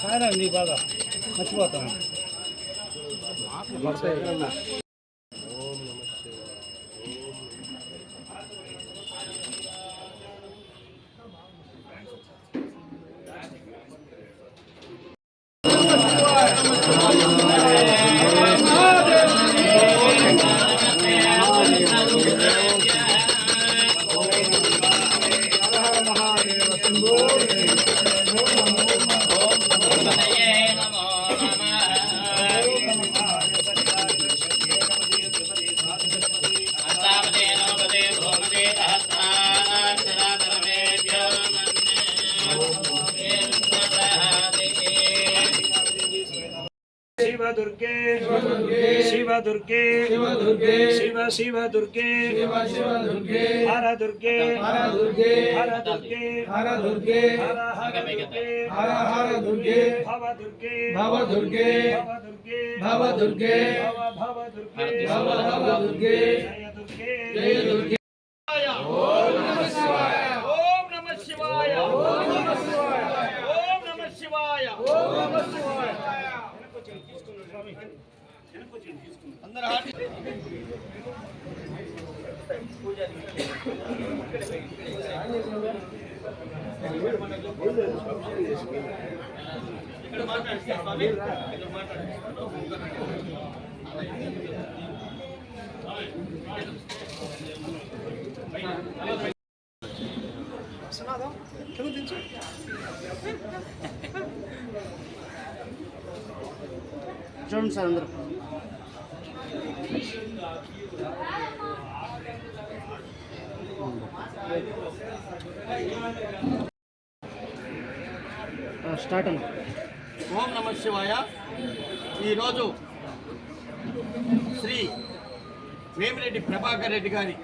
సారా నీ బాగా మర్చిపోతాను Shiva దుర్గే Shiva దుర్గే Shiva Vamos a ver. दुर्गे शिव दुर्गे। शिव शिव दुर्गे। हर दुर्गे। हर दुर्गे। हर दुर्गे। हर दुर्गे। हर दुर्गे। हर दुर्गे। भव दुर्गे। भव दुर्गे। भव दुर्गे। भव दुर्गे। भव दुर्गे। जय दुर्गे। అందరూ హారతి ఇక్కడ చూడండి సార్ అందరూ. స్టార్ట్ ఓం నమ శివాయ. ఈరోజు శ్రీ వేమిరెడ్డి ప్రభాకర్ రెడ్డి గారి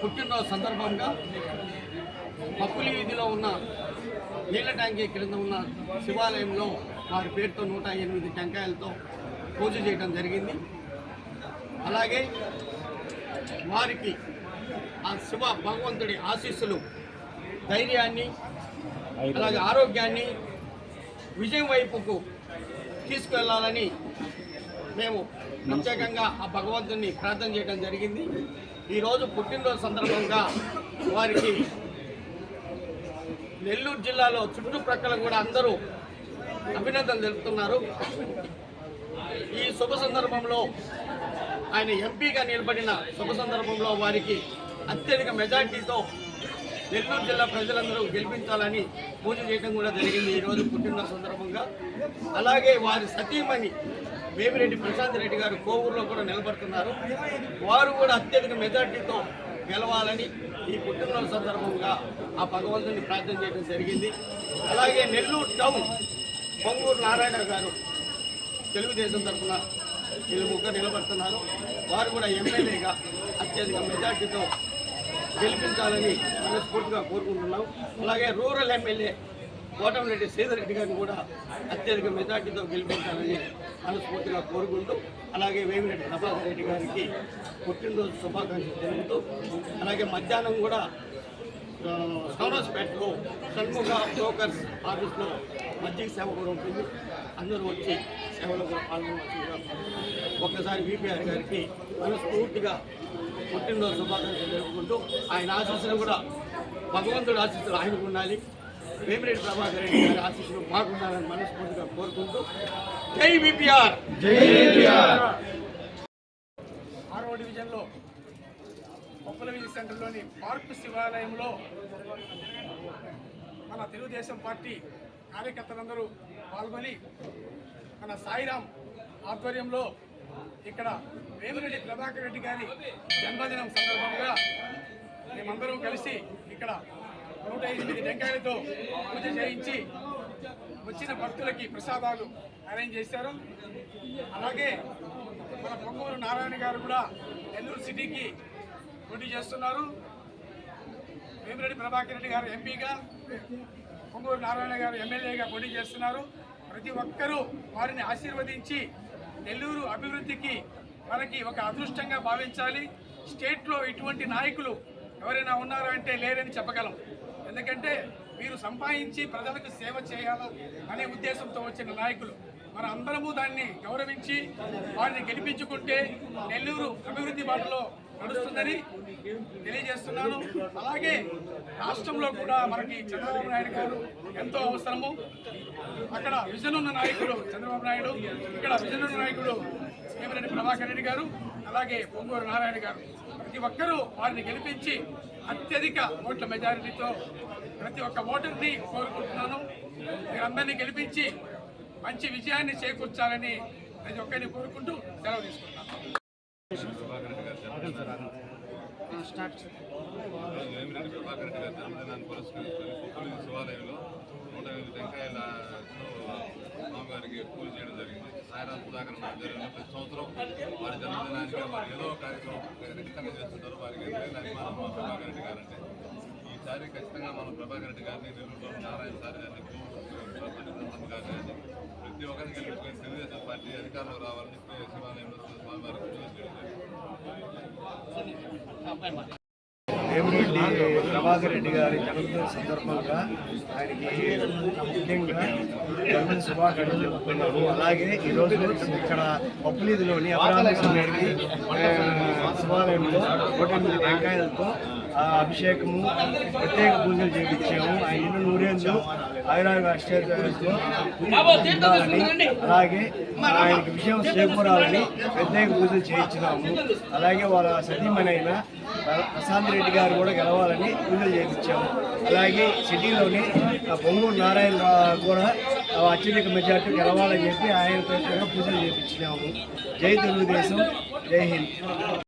పుట్టినరోజు సందర్భంగా పప్పులి వీధిలో ఉన్న నీళ్ళ ట్యాంకీ క్రింద ఉన్న శివాలయంలో వారి పేరుతో నూట ఎనిమిది టెంకాయలతో పూజ చేయడం జరిగింది. అలాగే వారికి ఆ శివ భగవంతుడి ఆశీస్సులు ధైర్యాన్ని అలాగే ఆరోగ్యాన్ని విజయం వైపుకు తీసుకువెళ్ళాలని మేము ప్రత్యేకంగా ఆ భగవంతుని ప్రార్థన చేయడం జరిగింది. ఈరోజు పుట్టినరోజు సందర్భంగా వారికి నెల్లూరు జిల్లాలో చుట్టుప్రక్కల కూడా అందరూ అభినందనలు తెలుపుతున్నారు. ఈ శుభ సందర్భంలో ఆయన ఎంపీగా నిలబడిన శుభ సందర్భంలో వారికి అత్యధిక మెజార్టీతో నెల్లూరు జిల్లా ప్రజలందరూ గెలిపించాలని పూజ చేయడం కూడా జరిగింది. ఈరోజు పుట్టిన సందర్భంగా. అలాగే వారి సతీమణి వేమిరెడ్డి ప్రశాంత్ రెడ్డి గారు కోవూరులో కూడా నిలబడుతున్నారు. వారు కూడా అత్యధిక మెజార్టీతో గెలవాలని ఈ పుట్టినరోజు సందర్భంగా ఆ భగవంతుని ప్రార్థన చేయడం జరిగింది. అలాగే నెల్లూరు టౌన్ పొంగూరు నారాయణ గారు తెలుగుదేశం తరఫున వీళ్ళు ముగ్గురు నిలబడుతున్నారు. వారు కూడా ఎమ్మెల్యేగా అత్యధిక మెజార్టీతో గెలిపించాలని మనస్ఫూర్తిగా కోరుకుంటున్నాం. అలాగే రూరల్ ఎమ్మెల్యే కోటమిరెడ్డి శ్రీధర్ రెడ్డి గారిని కూడా అత్యధిక మెజార్టీతో గెలిపించాలని మనస్ఫూర్తిగా కోరుకుంటూ అలాగే వేమిరెడ్డి ప్రభాకర్ రెడ్డి గారికి పుట్టినరోజు శుభాకాంక్షలు తెలుపుతూ అలాగే మధ్యాహ్నం కూడా ఆ, సౌరాజ్పేటలో షణ్ముఖ బ్రోకర్స్ ఆఫీస్లో మజ్జిగ సేవ కూడా ఉంటుంది. అందరూ వచ్చి సేవలో కూడా పాల్గొనవలసిందిగా ఒక్కసారి విపిఆర్ గారికి మనస్ఫూర్తిగా పుట్టినరోజు శుభాకాంక్షలు జరుపుకుంటూ ఆయన ఆశీస్సులు కూడా భగవంతుడి ఆశీస్సులు ఆయనకు ఉండాలి. వేమిరెడ్డి ప్రభాకర్ రెడ్డి గారి ఆశీస్సులు బాగుండాలని మనస్ఫూర్తిగా కోరుకుంటూ జై విపిఆర్ ఆరవ డివిజన్లో కొప్పలవీధి సెంటర్లోని పార్కు శివాలయంలో మన తెలుగుదేశం పార్టీ కార్యకర్తలందరూ పాల్గొని మన సాయిరాం ఆధ్వర్యంలో ఇక్కడ వేమిరెడ్డి ప్రభాకర్ రెడ్డి గారి జన్మదినం సందర్భంగా మేమందరం కలిసి ఇక్కడ నూట ఎనిమిది టెంకాయలతో పూజ చేయించి వచ్చిన భక్తులకి ప్రసాదాలు అరేంజ్ చేశారు. అలాగే మన పొంగూరు నారాయణ గారు కూడా నెల్లూరు సిటీకి పోటీ చేస్తున్నారు. వేమిరెడ్డి ప్రభాకర్ రెడ్డి గారు ఎంపీగా పొంగూరు నారాయణ గారు ఎమ్మెల్యేగా పోటీ చేస్తున్నారు. ప్రతి ఒక్కరూ వారిని ఆశీర్వదించి నెల్లూరు అభివృద్ధికి మనకి ఒక అదృష్టంగా భావించాలి. స్టేట్లో ఇటువంటి నాయకులు ఎవరైనా ఉన్నారా అంటే లేరని చెప్పగలం. ఎందుకంటే మీరు సంపాదించి ప్రజలకు సేవ చేయాలా అనే ఉద్దేశంతో వచ్చిన నాయకులు. మన అందరము దాన్ని గౌరవించి వారిని గెలిపించుకుంటే నెల్లూరు అభివృద్ధి బాటలో నడుస్తుందని తెలియజేస్తున్నాను. అలాగే రాష్ట్రంలో కూడా మనకి చంద్రబాబు నాయుడు గారు ఎంతో అవసరము. అక్కడ విజన్ ఉన్న నాయకుడు చంద్రబాబు నాయుడు ఇక్కడ విజన్ ఉన్న నాయకుడు వేమిరెడ్డి ప్రభాకర్ రెడ్డి గారు అలాగే పొంగూరు నారాయణ గారు. ప్రతి ఒక్కరూ వారిని గెలిపించి అత్యధిక ఓట్ల మెజారిటీతో ప్రతి ఒక్క ఓటర్ని కోరుకుంటున్నాను. మీరందరినీ గెలిపించి మంచి విజయాన్ని చేకూర్చాలని ప్రతి ఒక్కరిని కోరుకుంటూ సెలవు కుప్పలి శివాలయంలో నూట ఎనిమిది టెంకాయల స్వామివారికి పూజ చేయడం జరిగింది సాయిరాం సుధాకర్ ఆధ్వర్యంలో ప్రతి సంవత్సరం వారి జన్మదినానికి వారు ఏదో కార్యక్రమం ఖచ్చితంగా చేస్తుంటారు వారికి అభిమానం మా ప్రభాకర్ రెడ్డి గారు అంటే ఈసారి ఖచ్చితంగా మనం ప్రభాకర్ రెడ్డి గారిని నెల్లూరులో నారాయణ సార్ గారిని మంది గారిని కానీ ప్రతి ఒక్కరిని గెలుచుకొని తెలుగుదేశం పార్టీ అధికారంలో రావాలని శివాలయంలో స్వామివారి పూజ ప్రభాకర్ రెడ్డి గారి జన్మదిన సందర్భంగా ఆయనకి ముఖ్యంగా జన్మదిన శుభాకాంక్షలు చెప్తున్నారు అలాగే ఈరోజు ఇక్కడ పప్పులీదిలోని అపరాధ శివాలయంలో నూట వెంకాయలతో అభిషేకము ప్రత్యేక పూజలు చేయించాము ఆయన ఇల్లు నూరేళ్ళు ఆయురాగ అష్టేతో ఉండాలని అలాగే ఆయనకి విషయం చేకూరాలని ప్రత్యేక పూజలు చేయించినాము. అలాగే వాళ్ళ సతీమణైన ప్రశాంత్ రెడ్డి గారు కూడా గెలవాలని పూజలు చేయించాము అలాగే సిటీలోని ఆ పొంగూరు నారాయణ కూడా అత్యధిక మెజార్టీ గెలవాలని చెప్పి ఆయన ప్రత్యేకంగా పూజలు చేయించినాము జై తెలుగుదేశం జై హింద్.